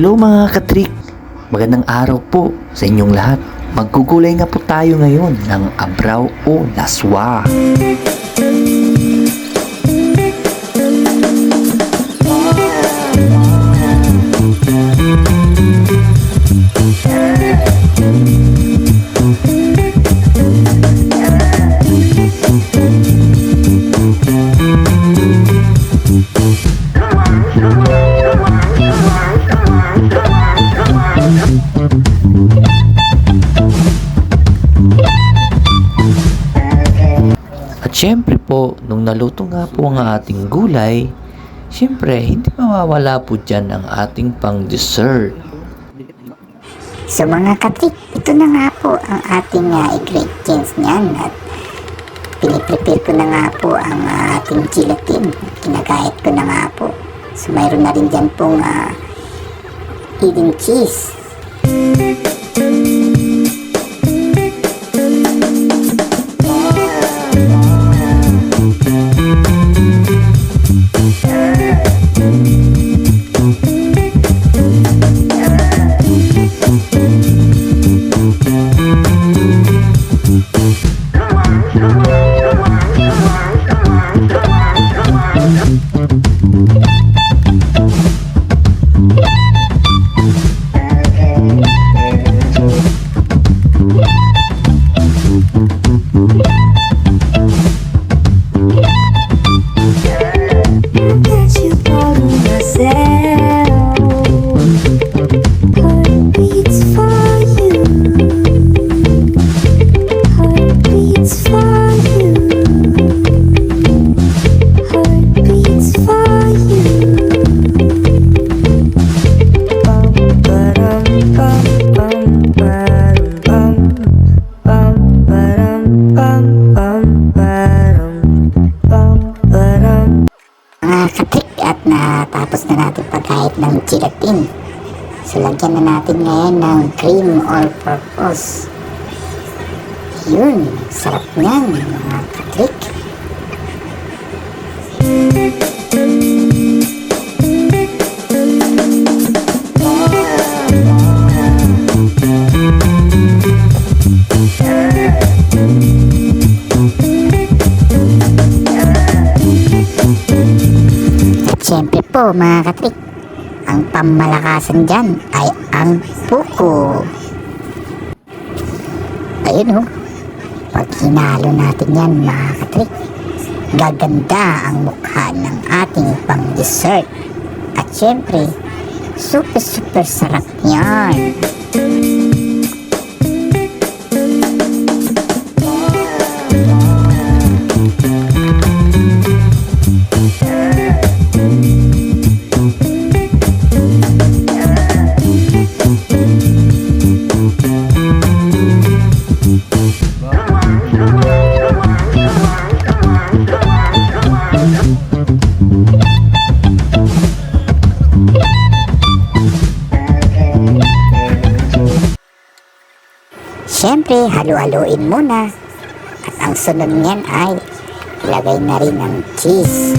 Hello mga katrik! Magandang araw po sa inyong lahat. Maggugulay nga po tayo ngayon ng abraw o laswa. At syempre po, nung naluto nga po ang ating gulay, syempre hindi mawawala po dyan ang ating pang dessert. So mga katrik, ito na nga po ang ating uh, ingredients niyan at piniprepare ko na nga po ang ah, ating gelatin. Kinagayat ko na nga po. So mayroon na rin dyan pong uh, hidden cheese. Gelatin. So lagyan na natin ngayon ng cream all purpose. Yun, sarap niyan mga katrik. At syempre po mga katrik, ang pamalakasan dyan ay ang puko. Ayun o, pag hinalo natin yan mga katrik, gaganda ang mukha ng ating pang dessert. At syempre, super super sarap yan. Siyempre, halu-haluin muna. At ang sunod niyan ay ilagay na rin ang cheese.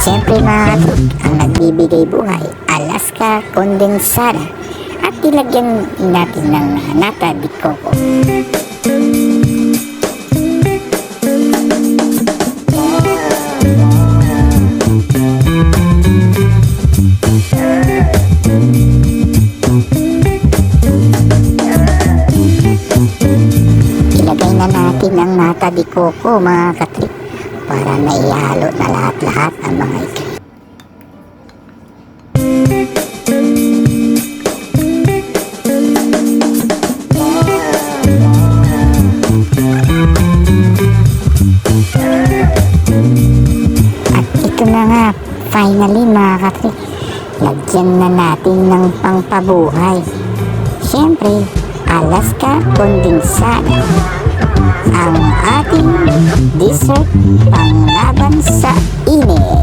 Siyempre mga katrik, ang nagbibigay buhay, Alaska Condensada. At ilagyan natin ng nata di coco. Ilagay na natin ang nata di coco mga katrik para naihalo na lahat-lahat ang mga ito. Ito na nga, finally mga katrik, lagyan na natin ng pangpabuhay. Siyempre, Alaska Condensada. Ang ating dessert panglaban sa init.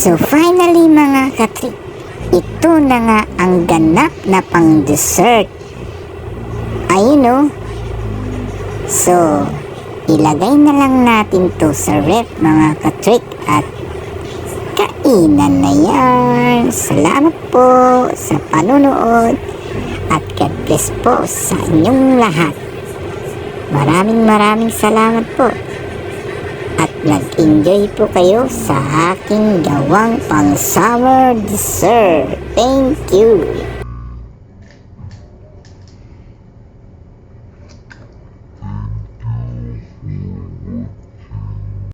So finally mga katrik, ito na nga ang ganap na pang dessert. Ayun o. So, ilagay na lang natin to sa ref mga katrik at kainan na yan. Salamat po sa panunood at God bless po sa inyong lahat. Maraming maraming salamat po at nag-enjoy po kayo sa aking gawang pang summer dessert. Thank you!